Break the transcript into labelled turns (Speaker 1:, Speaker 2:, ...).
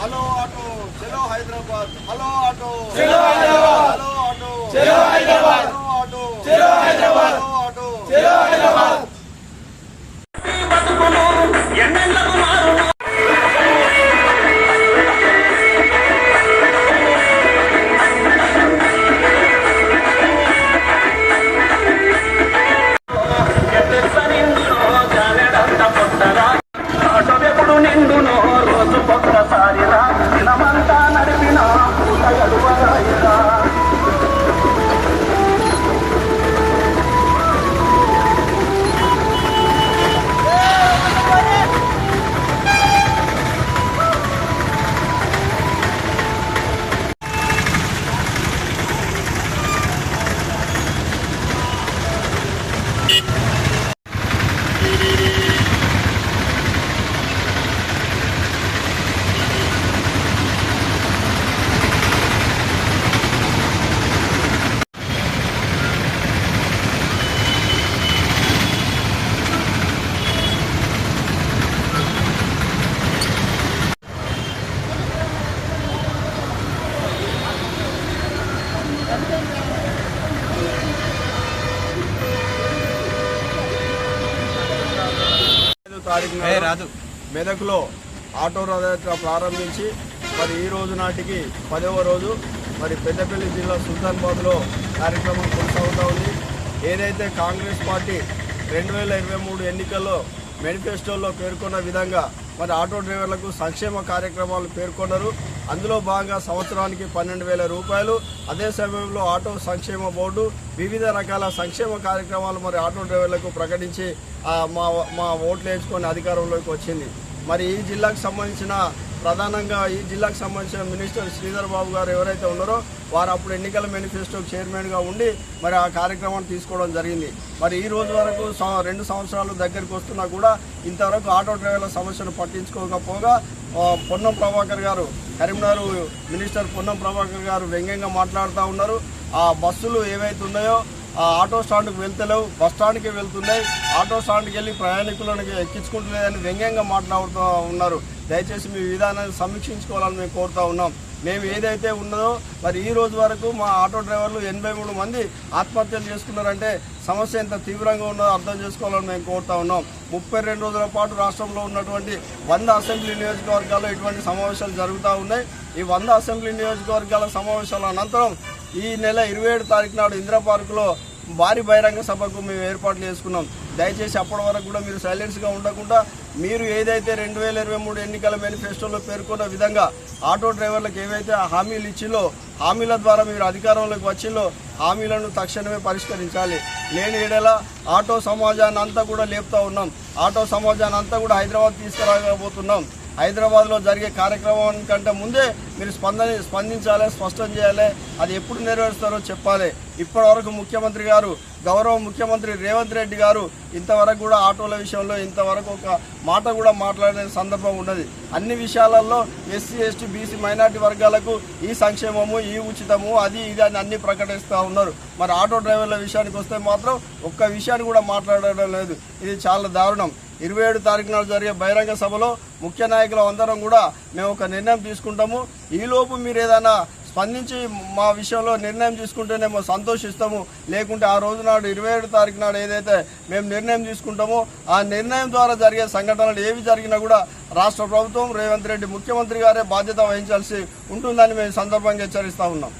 Speaker 1: Hello auto hello auto. నాడు మెదక్లో auto రథయాత్ర ప్రారంభించి మరి ఈ రోజు నాటికి పదవ రోజు మరి పెద్దపల్లి జిల్లా సుల్తాన్బాద్లో కార్యక్రమం కొనసాగుతూ ఉంది. ఏదైతే కాంగ్రెస్ పార్టీ రెండు వేల ఇరవై మూడు ఎన్నికల్లో మేనిఫెస్టోలో పేర్కొన్న విధంగా మరి ఆటో డ్రైవర్లకు సంక్షేమ కార్యక్రమాలు పేర్కొన్నారు. అందులో భాగంగా సంవత్సరానికి పన్నెండు వేల రూపాయలు. అదే సమయంలో ఆటో సంక్షేమ బోర్డు వివిధ రకాల సంక్షేమ కార్యక్రమాలు మరి ఆటో డ్రైవర్లకు ప్రకటించి మా మా ఓట్లు వేసుకొని అధికారంలోకి వచ్చింది. మరి ఈ జిల్లాకు సంబంధించిన ప్రధానంగా ఈ జిల్లాకు సంబంధించిన మినిస్టర్ శ్రీధర్ బాబు గారు ఎవరైతే ఉన్నారో వారు అప్పుడు ఎన్నికల మేనిఫెస్టో చైర్మన్గా ఉండి మరి ఆ కార్యక్రమాన్ని తీసుకోవడం జరిగింది. మరి ఈ రోజు వరకు రెండు సంవత్సరాలు దగ్గరికి వస్తున్నా కూడా ఇంతవరకు ఆటో డ్రైవర్ల సమస్యను పట్టించుకోకపోగా పొన్నం ప్రభాకర్ గారు కరీంనగర్ మినిస్టర్ పొన్నం ప్రభాకర్ గారు వ్యంగ్యంగా మాట్లాడుతూ ఉన్నారు. ఆ బస్సులు ఏవైతే ఉన్నాయో ఆ ఆటో స్టాండ్కి వెళ్తలేవు బస్ స్టాండ్కి వెళ్తున్నాయి. ఆటో స్టాండ్కి వెళ్ళి ప్రయాణికులను ఎక్కించుకుంటలేదని వ్యంగ్యంగా మాట్లాడుతూ ఉన్నారు. దయచేసి మీ విధానాన్ని సమీక్షించుకోవాలని మేము కోరుతా ఉన్నాం. మేము ఏదైతే ఉన్నదో మరి ఈ రోజు వరకు మా ఆటో డ్రైవర్లు ఎనభై మూడు మంది ఆత్మహత్యలు చేసుకున్నారంటే సమస్య ఎంత తీవ్రంగా ఉన్నదో అర్థం చేసుకోవాలని మేము కోరుతా ఉన్నాం. ముప్పై రెండు రోజుల పాటు రాష్ట్రంలో ఉన్నటువంటి వంద అసెంబ్లీ నియోజకవర్గాల్లో ఇటువంటి సమావేశాలు జరుగుతూ ఉన్నాయి. ఈ వంద అసెంబ్లీ నియోజకవర్గాల సమావేశాల అనంతరం ఈ నెల ఇరవై ఏడు తారీఖు నాడు ఇందిరా పార్కులో భారీ బహిరంగ సభకు మేము ఏర్పాట్లు చేసుకున్నాం. దయచేసి అప్పటి వరకు కూడా మీరు సైలెన్స్గా ఉండకుండా మీరు ఏదైతే రెండు వేల ఇరవై మూడు ఎన్నికల మేనిఫెస్టోలో పేర్కొన్న విధంగా ఆటో డ్రైవర్లకు ఏవైతే హామీలు ఇచ్చిందో హామీల ద్వారా మీరు అధికారంలోకి వచ్చిందో హామీలను తక్షణమే పరిష్కరించాలి. లేని ఏడల ఆటో సమాజాన్ని అంతా కూడా లేపుతా ఉన్నాం. ఆటో సమాజాన్ని అంతా కూడా హైదరాబాద్ తీసుకురాబోతున్నాం. హైదరాబాద్లో జరిగే కార్యక్రమం కంటే ముందే మీరు స్పందన స్పందించాలి స్పష్టం చేయాలి అది ఎప్పుడు నెరవేరుస్తారో చెప్పాలి. ఇప్పటివరకు ముఖ్యమంత్రి గారు గౌరవ ముఖ్యమంత్రి రేవంత్ రెడ్డి గారు ఇంతవరకు కూడా ఆటోల విషయంలో ఇంతవరకు ఒక మాట కూడా మాట్లాడే సందర్భం ఉన్నది. అన్ని విషయాలలో ఎస్సీ ఎస్టీ బీసీ మైనార్టీ వర్గాలకు ఈ సంక్షేమము ఈ ఉచితము అది ఇది అని అన్ని ప్రకటిస్తూ ఉన్నారు. మరి ఆటో డ్రైవర్ల విషయానికి వస్తే మాత్రం ఒక్క విషయాన్ని కూడా మాట్లాడడం లేదు. ఇది చాలా దారుణం. ఇరవై ఏడు తారీఖు నాడు జరిగే బహిరంగ సభలో ముఖ్య నాయకులు అందరం కూడా మేము ఒక నిర్ణయం తీసుకుంటాము. ఈలోపు మీరు ఏదైనా స్పందించి మా విషయంలో నిర్ణయం తీసుకుంటేనేమో సంతోషిస్తాము. లేకుంటే ఆ రోజు నాడు ఇరవై ఏడు తారీఖు నాడు ఏదైతే మేము నిర్ణయం తీసుకుంటామో ఆ నిర్ణయం ద్వారా జరిగే సంఘటనలు ఏవి జరిగినా కూడా రాష్ట్ర ప్రభుత్వం రేవంత్ రెడ్డి ముఖ్యమంత్రి గారే బాధ్యత వహించాల్సి ఉంటుందని మేము సందర్భంగా హెచ్చరిస్తూ ఉన్నాం.